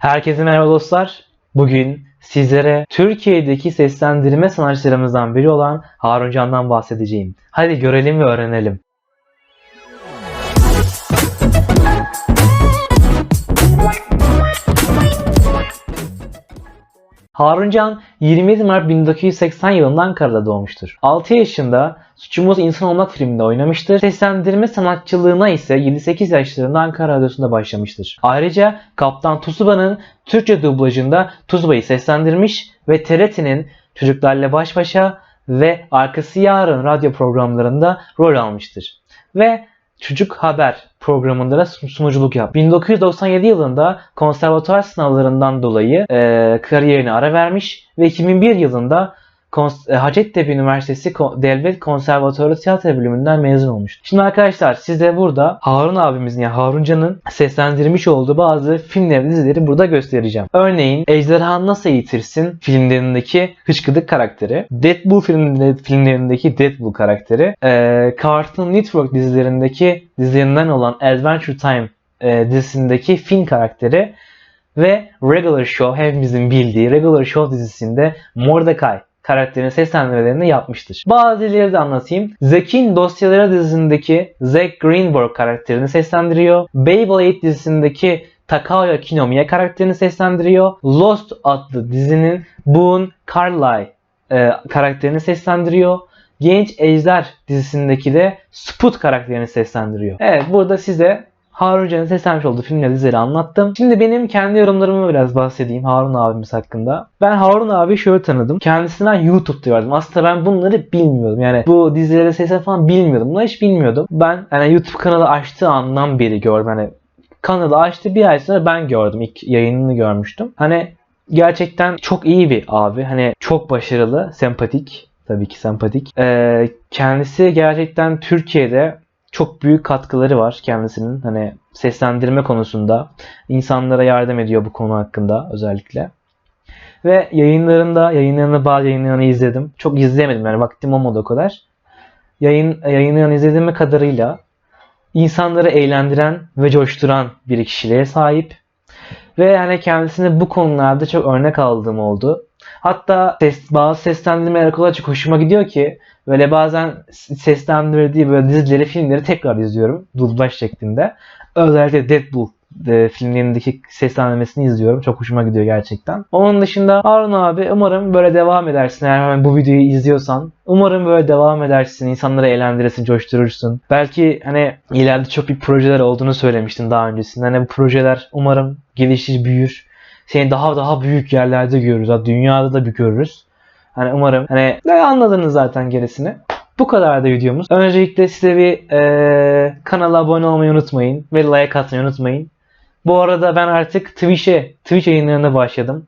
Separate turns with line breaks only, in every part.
Herkese merhaba dostlar. Bugün sizlere Türkiye'deki seslendirme sanatçılarımızdan biri olan Harun Can'dan bahsedeceğim. Hadi görelim ve öğrenelim. Harun Can 27 Mart 1980 yılında Ankara'da doğmuştur. 6 yaşında Suçumuz İnsan Olmak filminde oynamıştır. Seslendirme sanatçılığına ise 7-8 yaşlarında Ankara Radyosu'nda başlamıştır. Ayrıca Kaptan Tsuba'nın Türkçe dublajında Tsuba'yı seslendirmiş ve TRT'nin Çocuklarla Baş Başa ve Arkası Yarın radyo programlarında rol almıştır. Ve Çocuk Haber programında da sunuculuk yaptı. 1997 yılında konservatuar sınavlarından dolayı e, kariyerine ara vermiş ve 2001 yılında Kons- e, Hacettepe Üniversitesi Ko- Devlet Konservatuarı Tiyatro bölümünden mezun olmuş. Şimdi arkadaşlar size burada Harun abimizin yani Harun Can'ın seslendirmiş olduğu bazı filmleri ve dizileri burada göstereceğim. Örneğin Ejderha Nasıl Eğitirsin filmlerindeki hıçkıdık karakteri, Deadpool filmlerinde, filmlerindeki Deadpool karakteri, e, Cartoon Network dizilerindeki dizilerinden olan Adventure Time e, dizisindeki Finn karakteri ve Regular Show hepimizin bildiği Regular Show dizisinde Mordecai karakterinin seslendirmelerini yapmıştır. Bazı dizileri de anlatayım. Zack'in Dosyaları dizisindeki Zack Greenberg karakterini seslendiriyor. Beyblade dizisindeki Takao Kinomiya karakterini seslendiriyor. Lost adlı dizinin Boone Carlyle e, karakterini seslendiriyor. Genç Ejder dizisindeki de Sput karakterini seslendiriyor. Evet burada size Harun Can'ın seslenmiş olduğu filmleri dizileri anlattım. Şimdi benim kendi yorumlarımı biraz bahsedeyim Harun abimiz hakkında. Ben Harun abi şöyle tanıdım. Kendisinden YouTube'da gördüm. Aslında ben bunları bilmiyordum. Yani bu dizilere ses falan bilmiyordum. Bunları hiç bilmiyordum. Ben yani YouTube kanalı açtığı andan beri gördüm. Hani kanalı açtı bir ay sonra ben gördüm. İlk yayınını görmüştüm. Hani gerçekten çok iyi bir abi. Hani çok başarılı, sempatik. Tabii ki sempatik. Ee, kendisi gerçekten Türkiye'de çok büyük katkıları var kendisinin. Hani seslendirme konusunda insanlara yardım ediyor bu konu hakkında özellikle. Ve yayınlarında, yayınlarını bazı yayınlarını izledim. Çok izleyemedim yani vaktim olmadı o kadar. Yayın, yayınlarını izlediğim kadarıyla insanları eğlendiren ve coşturan bir kişiliğe sahip. Ve yani kendisine bu konularda çok örnek aldığım oldu. Hatta ses, bazı seslendirmeler kadar çok hoşuma gidiyor ki böyle bazen seslendirdiği böyle dizileri, filmleri tekrar izliyorum dublaj şeklinde. Özellikle Deadpool e, filmlerindeki seslendirmesini izliyorum. Çok hoşuma gidiyor gerçekten. Onun dışında Harun abi umarım böyle devam edersin. Eğer hemen bu videoyu izliyorsan. Umarım böyle devam edersin. insanları eğlendirirsin, coşturursun. Belki hani ileride çok bir projeler olduğunu söylemiştin daha öncesinde. Hani bu projeler umarım gelişir, büyür. Seni daha daha büyük yerlerde görürüz. Hatta dünyada da bir görürüz. Hani umarım hani anladınız zaten gerisini. Bu kadar da videomuz. Öncelikle size bir eee, kanala abone olmayı unutmayın ve like atmayı unutmayın. Bu arada ben artık Twitch'e, Twitch yayınlarına başladım.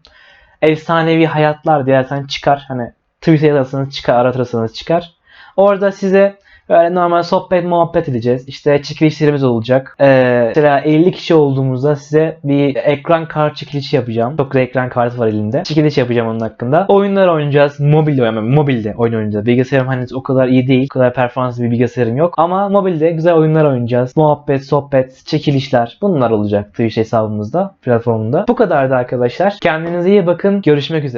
Efsanevi Hayatlar diyorsan çıkar. Hani Twitch'e yazarsanız çıkar, aratırsanız çıkar. Orada size böyle normal sohbet muhabbet edeceğiz. İşte çekilişlerimiz olacak. Ee, mesela 50 kişi olduğumuzda size bir ekran kart çekilişi yapacağım. Çok güzel ekran kartı var elimde. Çekiliş yapacağım onun hakkında. Oyunlar oynayacağız. Mobilde yani mobilde oyun oynayacağız. Bilgisayarım henüz o kadar iyi değil. O kadar performanslı bir bilgisayarım yok. Ama mobilde güzel oyunlar oynayacağız. Muhabbet, sohbet, çekilişler. Bunlar olacak Twitch hesabımızda, platformunda. Bu kadardı arkadaşlar. Kendinize iyi bakın. Görüşmek üzere.